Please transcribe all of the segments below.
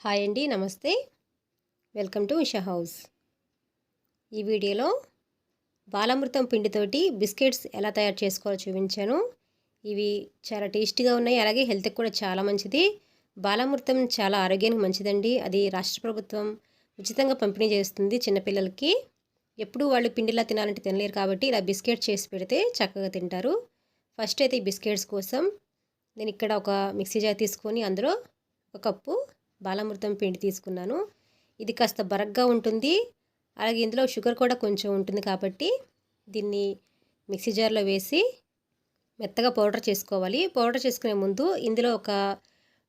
Hi అండి నమస్తే. Welcome to Usha house ఈ వీడియోలో బాలామృతం పిండితోటి బిస్కెట్స్ ఎలా తయారు చేసుకోవాలో చూపించాను. ఇవి చాలా టేస్టీగా ఉన్నాయి అలాగే హెల్త్కి కూడా చాలా మంచిది. బాలామృతం చాలా ఆరోగ్యానికి మంచిదండి. అది రాష్ట్ర ప్రభుత్వం ఉచితంగా పంపిణీ చేస్తుంది చిన్నపిల్లలకి. ఎప్పుడు వాళ్ళు పిండిలా తినాలంటే తినలేరు కాబట్టి ఇలా బిస్కెట్ చేసి పెడితే చక్కగా తింటారు. ఫస్ట్ అయితే ఈ బిస్కెట్స్ కోసం నేను ఇక్కడ ఒక మిక్సీ జార్ తీసుకొని అందులో ఒక కప్పు బాలామృతం పిండి తీసుకున్నాను. ఇది కాస్త బరగ్గా ఉంటుంది. అలాగే ఇందులో షుగర్ కూడా కొంచెం ఉంటుంది కాబట్టి దీన్ని మిక్సీ జార్లో వేసి మెత్తగా పౌడర్ చేసుకోవాలి. పౌడర్ చేసుకునే ముందు ఇందులో ఒక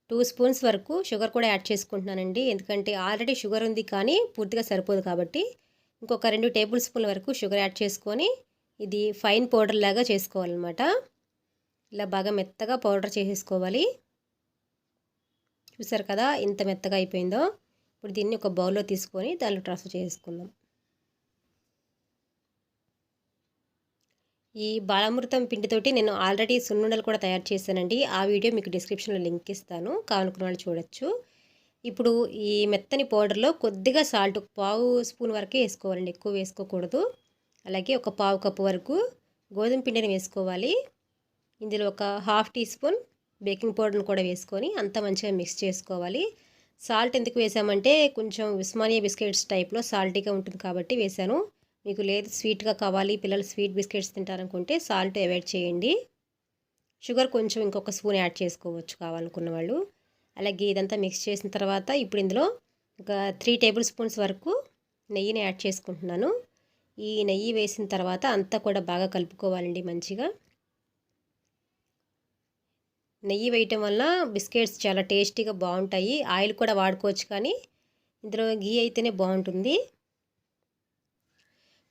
టూ స్పూన్స్ వరకు షుగర్ కూడా యాడ్ చేసుకుంటున్నానండి. ఎందుకంటే ఆల్రెడీ షుగర్ ఉంది కానీ పూర్తిగా సరిపోదు కాబట్టి ఇంకొక రెండు టేబుల్ స్పూన్ల వరకు షుగర్ యాడ్ చేసుకొని ఇది ఫైన్ పౌడర్ లాగా చేసుకోవాలన్నమాట. ఇలా బాగా మెత్తగా పౌడర్ చేసేసుకోవాలి. చూసారు కదా ఇంత మెత్తగా అయిపోయిందో? ఇప్పుడు దీన్ని ఒక బౌల్లో తీసుకొని దానిలో ట్రాన్స్ఫర్ చేసుకుందాం. ఈ బాలామృతం పిండితోటి నేను ఆల్రెడీ సున్నుండలు కూడా తయారు చేశానండి. ఆ వీడియో మీకు డిస్క్రిప్షన్లో లింక్ ఇస్తాను. కావాలనుకున్న వాళ్ళు చూడొచ్చు. ఇప్పుడు ఈ మెత్తని పౌడర్లో కొద్దిగా సాల్ట్ పావు స్పూన్ వరకే వేసుకోవాలండి. ఎక్కువ వేసుకోకూడదు. అలాగే ఒక పావు కప్పు వరకు గోధుమ పిండిని వేసుకోవాలి. ఇందులో ఒక హాఫ్ టీ స్పూన్ బేకింగ్ పౌడర్ని కూడా వేసుకొని అంతా మంచిగా మిక్స్ చేసుకోవాలి. సాల్ట్ ఎందుకు వేసామంటే కొంచెం ఉస్మానియా బిస్కెట్స్ టైప్లో సాల్టీగా ఉంటుంది కాబట్టి వేసాను. మీకు లేదు స్వీట్గా కావాలి పిల్లలు స్వీట్ బిస్కెట్స్ తింటారనుకుంటే సాల్ట్ అవాయిడ్ చేయండి. షుగర్ కొంచెం ఇంకొక స్పూన్ యాడ్ చేసుకోవచ్చు కావాలనుకున్న వాళ్ళు. అలాగే ఇదంతా మిక్స్ చేసిన తర్వాత ఇప్పుడు ఇందులో ఒక త్రీ టేబుల్ స్పూన్స్ వరకు నెయ్యిని యాడ్ చేసుకుంటున్నాను. ఈ నెయ్యి వేసిన తర్వాత అంతా కూడా బాగా కలుపుకోవాలండి మంచిగా. నెయ్యి వేయటం వల్ల బిస్కెట్స్ చాలా టేస్టీగా బాగుంటాయి. ఆయిల్ కూడా వాడుకోవచ్చు కానీ ఇందులో గీ అయితేనే బాగుంటుంది.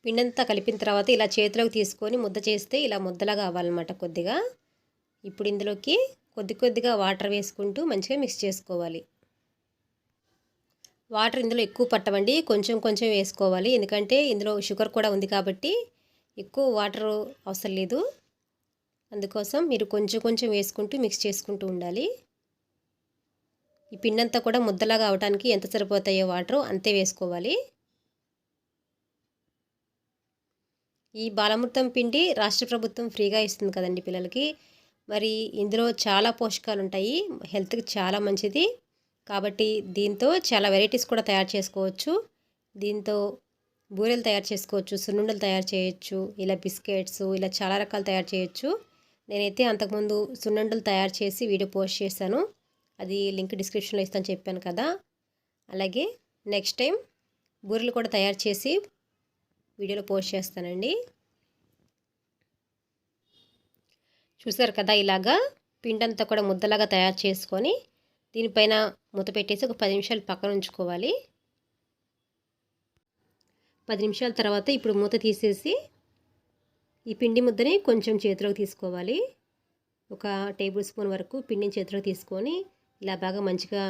పిండంతా కలిపిన తర్వాత ఇలా చేతిలోకి తీసుకొని ముద్ద చేస్తే ఇలా ముద్దలాగా అవ్వాలన్నమాట కొద్దిగా. ఇప్పుడు ఇందులోకి కొద్ది కొద్దిగా వాటర్ వేసుకుంటూ మంచిగా మిక్స్ చేసుకోవాలి. వాటర్ ఇందులో ఎక్కువ పట్టవండి. కొంచెం కొంచెం వేసుకోవాలి. ఎందుకంటే ఇందులో షుగర్ కూడా ఉంది కాబట్టి ఎక్కువ వాటర్ అవసరం లేదు. అందుకోసం మీరు కొంచెం కొంచెం వేసుకుంటూ మిక్స్ చేసుకుంటూ ఉండాలి. ఈ పిండంతా కూడా ముద్దలాగా అవడానికి ఎంత సరిపోతాయో వాటర్ అంతే వేసుకోవాలి. ఈ బాలమృతం పిండి రాష్ట్ర ప్రభుత్వం ఫ్రీగా ఇస్తుంది కదండి పిల్లలకి. మరి ఇందులో చాలా పోషకాలు ఉంటాయి. హెల్త్కి చాలా మంచిది. కాబట్టి దీంతో చాలా వెరైటీస్ కూడా తయారు చేసుకోవచ్చు. దీంతో బూరెలు తయారు చేసుకోవచ్చు సున్నుండలు తయారు చేయొచ్చు ఇలా బిస్కెట్స్ ఇలా చాలా రకాలు తయారు చేయొచ్చు. నేనైతే అంతకుముందు సున్నుండలు తయారు చేసి వీడియో పోస్ట్ చేశాను. అది లింక్ డిస్క్రిప్షన్లో ఇస్తాను చెప్పాను కదా. అలాగే నెక్స్ట్ టైం బూరెలు కూడా తయారు చేసి వీడియోలో పోస్ట్ చేస్తానండి. చూసారు కదా ఇలాగా పిండంతా కూడా ముద్దలాగా తయారు చేసుకొని దీనిపైన మూత పెట్టేసి ఒక పది నిమిషాలు పక్కన ఉంచుకోవాలి. పది నిమిషాల తర్వాత ఇప్పుడు మూత తీసేసి ఈ పిండి ముద్దని కొంచెం చేతిలోకి తీసుకోవాలి. ఒక టేబుల్ స్పూన్ వరకు పిండిని చేతిలోకి తీసుకొని ఇలా బాగా మంచిగా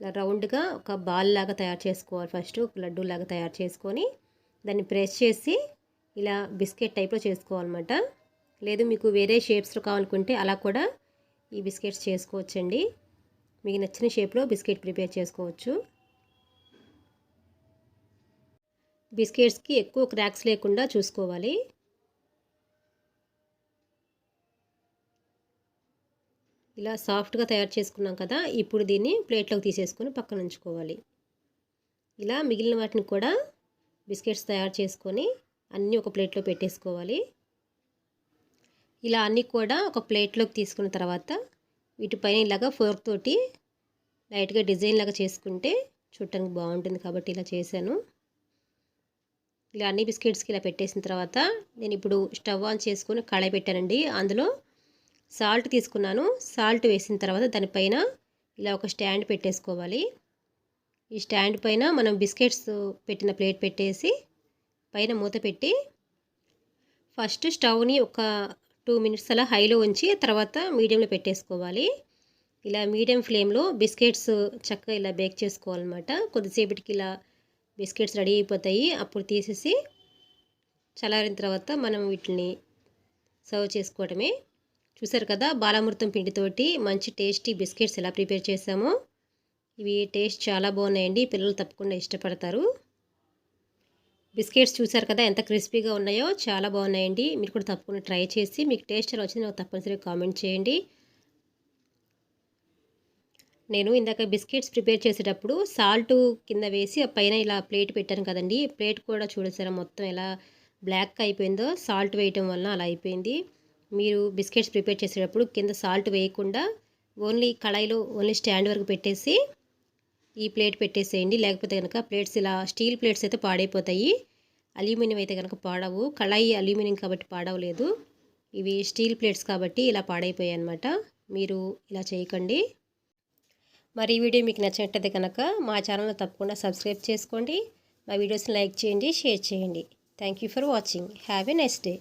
ఇలా రౌండ్గా ఒక బాల్ లాగా తయారు చేసుకోవాలి. ఫస్ట్ లడ్డూ లాగా తయారు చేసుకొని దాన్ని ప్రెస్ చేసి ఇలా బిస్కెట్ టైప్లో చేసుకోవాలన్నమాట. లేదు మీకు వేరే షేప్స్లో కావాలనుకుంటే అలా కూడా ఈ బిస్కెట్స్ చేసుకోవచ్చండి. మీకు నచ్చిన షేప్లో బిస్కెట్ ప్రిపేర్ చేసుకోవచ్చు. బిస్కెట్స్కి ఎక్కువ క్రాక్స్ లేకుండా చూసుకోవాలి. ఇలా సాఫ్ట్గా తయారు చేసుకున్నాం కదా ఇప్పుడు దీన్ని ప్లేట్లోకి తీసేసుకొని పక్కన ఉంచుకోవాలి. ఇలా మిగిలిన వాటిని కూడా బిస్కెట్స్ తయారు చేసుకొని అన్నీ ఒక ప్లేట్లో పెట్టేసుకోవాలి. ఇలా అన్నీ కూడా ఒక ప్లేట్లోకి తీసుకున్న తర్వాత వీటిపైన ఇలాగ ఫోర్క్ తోటి లైట్గా డిజైన్ లాగా చేసుకుంటే చూడటానికి బాగుంటుంది కాబట్టి ఇలా చేశాను. ఇలా అన్ని బిస్కెట్స్కి ఇలా పెట్టేసిన తర్వాత నేను ఇప్పుడు స్టవ్ ఆన్ చేసుకొని కళాయి పెట్టానండి. అందులో సాల్ట్ తీసుకున్నాను. సాల్ట్ వేసిన తర్వాత దానిపైన ఇలా ఒక స్టాండ్ పెట్టేసుకోవాలి. ఈ స్టాండ్ పైన మనం బిస్కెట్స్ పెట్టిన ప్లేట్ పెట్టేసి పైన మూత పెట్టి ఫస్ట్ స్టవ్ని ఒక టూ మినిట్స్ అలా హైలో ఉంచి తర్వాత మీడియంలో పెట్టేసుకోవాలి. ఇలా మీడియం ఫ్లేమ్లో బిస్కెట్స్ చక్కగా ఇలా బేక్ చేసుకోవాలన్నమాట. కొద్దిసేపటికి ఇలా బిస్కెట్స్ రెడీ అయిపోతాయి. అప్పుడు తీసేసి చల్లారిన తర్వాత మనం వీటిని సర్వ్ చేసుకోవడమే. చూసారు కదా బాలామృతం పిండితోటి మంచి టేస్టీ బిస్కెట్స్ ఎలా ప్రిపేర్ చేసామో. ఇవి టేస్ట్ చాలా బాగున్నాయండి పిల్లలు తప్పకుండా ఇష్టపడతారు. బిస్కెట్స్ చూసారు కదా ఎంత క్రిస్పీగా ఉన్నాయో చాలా బాగున్నాయండి. మీరు కూడా తప్పకుండా ట్రై చేసి మీకు టేస్ట్ ఎలా వచ్చింది నాకు తప్పనిసరిగా కామెంట్ చేయండి. నేను ఇందాక బిస్కెట్స్ ప్రిపేర్ చేసేటప్పుడు సాల్ట్ కింద వేసి పైన ఇలా ప్లేట్ పెట్టాను కదండి. ప్లేట్ కూడా చూడసారా మొత్తం ఎలా బ్లాక్ అయిపోయిందో సాల్ట్ వేయటం వలన అలా అయిపోయింది. మీరు బిస్కెట్స్ ప్రిపేర్ చేసేటప్పుడు కింద సాల్ట్ వేయకుండా ఓన్లీ కళాయిలో ఓన్లీ స్టాండ్ వరకు పెట్టేసి ఈ ప్లేట్ పెట్టేసేయండి. లేకపోతే కనుక ప్లేట్స్ ఇలా స్టీల్ ప్లేట్స్ అయితే పాడైపోతాయి. అల్యూమినియం అయితే కనుక పాడవు. కళాయి అల్యూమినియం కాబట్టి పాడవలేదు. ఇవి స్టీల్ ప్లేట్స్ కాబట్టి ఇలా పాడైపోయాయి అనమాట మీరు ఇలా చేయకండి. మరి ఈ వీడియో మీకు నచ్చినట్టయితే కనుక మా ఛానల్ని తప్పకుండా సబ్స్క్రైబ్ చేసుకోండి. మా వీడియోస్ని లైక్ చేయండి షేర్ చేయండి. Thank you for watching. Have a next day.